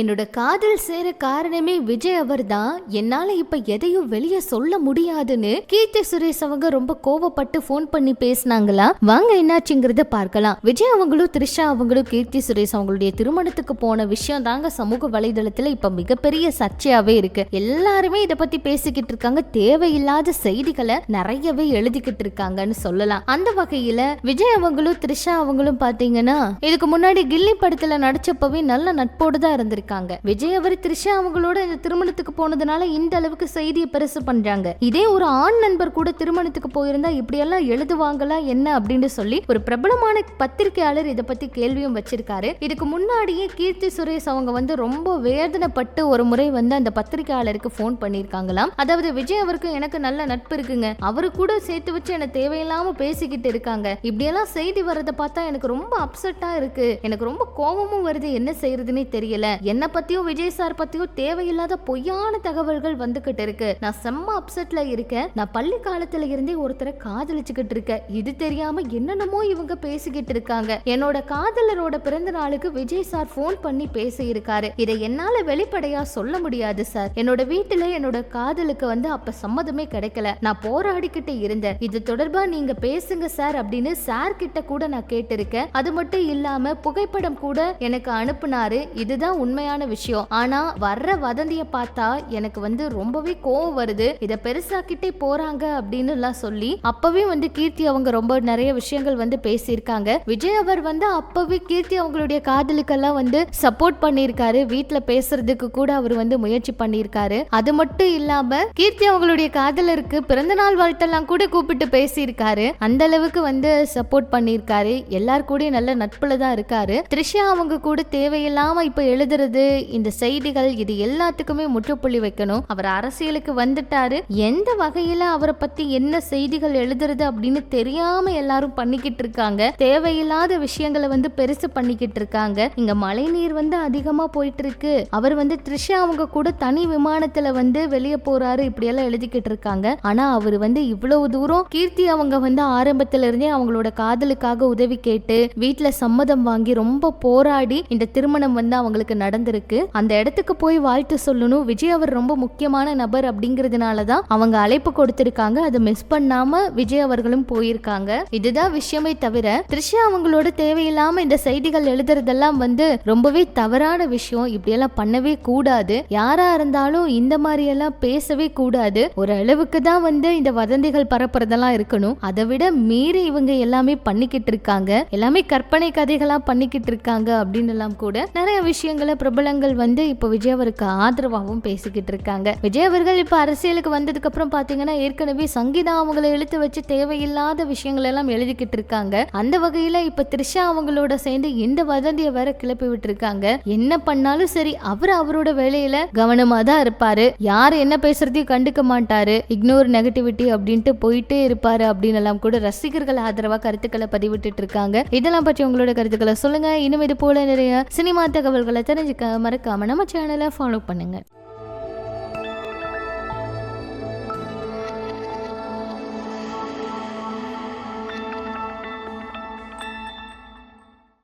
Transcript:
என்னோட காதல் சேர காரணமே விஜய் அவர் தான் என்னால இப்ப எதையும் வெளியே சொல்ல முடியாதுன்னு கீர்த்தி சுரேஷ் அவங்க ரொம்ப கோவப்பட்டு ஃபோன் பண்ணி பேசினாங்களா? வாங்க என்னாச்சுங்கிறத பார்க்கலாம். விஜய் அவங்களும் த்ரிஷா அவங்களும் கீர்த்தி சுரேஷ் அவங்களுடைய திருமணத்துக்கு போன விஷயம் தாங்க சமூக வலைதளத்துல இப்ப மிகப்பெரிய சர்ச்சையாவே இருக்கு. எல்லாருமே இத பத்தி பேசிக்கிட்டு இருக்காங்க. தேவையில்லாத செய்திகளை நிறையவே எழுதிக்கிட்டு இருக்காங்கன்னு சொல்லலாம். அந்த வகையில விஜய் அவங்களும் த்ரிஷா அவங்களும் பாத்தீங்கன்னா இதுக்கு முன்னாடி கில்லி படத்துல நடிச்சப்பவே நல்ல நட்போடு தான் இருந்திருக்காங்க விஜய் அவர் த்ரிஷா அவங்களோட இந்த திருமணத்துக்கு போனதுனால இந்த அளவுக்கு செய்தியை பெருசு பண்றாங்க. இதே ஒரு ஆண் நண்பர் கூட திருமணத்துக்கு போயிருந்தா இப்படியெல்லாம் எழுதுவாங்களா என்ன அப்படின்னு சொல்லி ஒரு பிரபலமான பத்திரிகையாளர் இதை பத்தி கேள்வியும் வச்சிருக்காரு. இதுக்கு முன்னாடியே கீர்த்தி சுரேஷ் அவங்க வந்து ரொம்ப வேதனைப்பட்டு ஒரு முறை வந்து அந்த பத்திரிகையாளருக்கு போன் பண்ணியிருக்காங்களாம். அதாவது விஜய் அவருக்கு எனக்கு நல்ல நட்பு இருக்குங்க. அவரு கூட சேர்த்து வச்சு என்ன தேவையில்லாம பேசிக்கிட்டு இருக்காங்க. இப்படியெல்லாம் செய்தி வர்றதை பார்த்தா எனக்கு ரொம்ப அப்செட்டா இருக்கு. எனக்கு ரொம்ப கோபமும் வருது. என்ன செய்யறதுன்னே தெரியல. என்னை பற்றியும் விஜய் சார் பற்றியும் தேவையில்லாத பொய்யான தகவல்கள் வந்துக்கிட்டு இருக்கு. நான் செம்ம அப்செட்ல இருக்கேன். நான் பள்ளி காலத்துல இருந்தே ஒருத்தரை காதலிச்சுக்கிட்டு இருக்கேன். இது தெரியாம என்னென்னமோ இவங்க பேசிக்கிட்டு இருக்காங்க. என்னோட காதலரோட பிறந்த நாளுக்கு விஜய் சார் ஃபோன் பண்ணி பேசியிருக்காரு. இதை என்னால வெளிப்படையா சொல்ல முடியாது சார். என்னோட வீட்டுல என்னோட காதலுக்கு வந்து அப்ப சம்மதமே கிடைக்கல. நான் போராடிக்கிட்டு இருந்தேன். இது தொடர்பா நீங்க பேசுங்க சார் அப்படின்னு சார் கிட்ட கூட நான் கேட்டிருக்கேன். அது மட்டும் இல்லாம புகைப்படம் கூட எனக்கு அனுப்புனாரு. இதுதான் உண்மையான விஷயம். ஆனா வர்ற வதந்திய பார்த்தா எனக்கு வந்து ரொம்பவே கோவம் வருது. இத பெருசாக்கிட்டே போறாங்க அப்படின்னு எல்லாம் சொல்லி அப்பவே வந்து கீர்த்தி அவங்க ரொம்ப நிறைய விஷயங்கள் வந்து பேசியிருக்காங்க. விஜய் அவர் வந்து அப்பவே கீர்த்தி அவங்களுடைய காதலுக்கெல்லாம் வந்து சப்போர்ட் பண்ணியிருக்காரு. வீட்டுல பேசுறதுக்கு கூட அவர் வந்து முயற்சி பண்ணியிருக்காரு. அது மட்டும் இல்லாம கீர்த்தி அவங்களுடைய காதலருக்கு பிறந்த நாள் வாழ்த்தெல்லாம் கூட கூப்பிட்டு பேசியிருக்காரு. அந்த அளவுக்கு வந்து சப்போர்ட் பண்ணியிருக்காரு. எல்லார் கூடயும் நல்ல நட்புல தான் இருக்காரு. த்ரிஷா அவங்க கூட தேவையில்லாம இப்ப எழுதுறது இந்த செய்திகள் இது எல்லாத்துக்குமே முற்றுப்புள்ளி வைக்கணும். அவர் அரசியலுக்கு வந்துட்டாரு. எந்த வகையில அவரை பத்தி என்ன செய்திகள் எழுதுறது அப்படின்னு தெரியாம எல்லாரும் பண்ணிக்கிட்டு இருக்காங்க. தேவையில்லாத விஷயங்களை வந்து பெருசு பண்ணிக்கிட்டு இருக்காங்க. இங்க மழைநீர் வந்து அதிகமா போயிட்டு இருக்கு அவர் வந்து த்ரிஷா அவங்க கூட தனி விமானத்துல வந்து வெளியே போறாரு இப்படி எல்லாம் எழுதிக்கிட்டு இருக்காங்க. ஆனா அவர் வந்து இவ்வளவு தூரம் கீர்த்தி அவங்க வந்து ஆரம்பத்துல இருந்தே அவங்களோட காதலுக்காக உதவி கேட்டு வீட்டுல சம்மதம் வாங்கி ரொம்ப போராடி இந்த திருமணம் வந்து அவங்களுக்கு நட நடந்திருக்கு. அந்த இடத்துக்கு போய் வாழ்த்து சொல்லணும். விஜய் அவர் ரொம்ப முக்கியமான நபர் அப்படிங்கிறதுனால தான் அவங்க அழைப்பு கொடுத்திருக்காங்க. அதை மிஸ் பண்ணாம விஜய் அவர்களும் போயிருக்காங்க. இதுதான் விஷயமே தவிர த்ரிஷா அவங்களோட தேவையில்லாம இந்த செய்திகள் எழுதுறதெல்லாம் வந்து ரொம்பவே தவறான விஷயம். இப்படியெல்லாம் பண்ணவே கூடாது. யாரா இருந்தாலும் இந்த மாதிரி எல்லாம் பேசவே கூடாது. ஒரு அளவுக்கு தான் வந்து இந்த வதந்திகள் பரப்புறதெல்லாம் இருக்கணும். அதை விட மீறி இவங்க எல்லாமே பண்ணிக்கிட்டு இருக்காங்க. எல்லாமே கற்பனை கதைகளா பண்ணிக்கிட்டு இருக்காங்க அப்படின்னு எல்லாம் கூட நிறைய விஷயங்களை பிரபலங்கள் வந்து இப்போ விஜய் அவருக்கு ஆதரவாகவும் பேசிக்கிட்டு இருக்காங்க. விஜய் அவர்கள் இப்போ அரசியலுக்கு வந்ததுக்கு அப்புறம் பார்த்தீங்கன்னா ஏற்கனவே சங்கீதா அவங்களை எழுத்து வச்சு தேவையில்லாத விஷயங்கள் எல்லாம் எழுதிக்கிட்டு இருக்காங்க. அந்த வகையில இப்போ த்ரிஷா அவங்களோட சேர்ந்து இந்த வதந்தியை வேற கிளப்பி விட்டுருக்காங்க. என்ன பண்ணாலும் சரி அவர் அவரோட வேலையில கவனமாக தான் இருப்பாரு. யார் என்ன பேசுறதையும் கண்டுக்க மாட்டாரு. இக்னோர் நெகட்டிவிட்டி அப்படின்ட்டு போயிட்டே இருப்பாரு அப்படின்னு எல்லாம் கூட ரசிகர்கள் ஆதரவாக கருத்துக்களை பதிவிட்டு இருக்காங்க. இதெல்லாம் பற்றி உங்களோட கருத்துக்களை சொல்லுங்க. இன்னும் இது போல நிறைய சினிமா தகவல்களை தெரிஞ்சுக்க மறக்காம நம்ம சேனலை ஃபாலோ பண்ணுங்கள்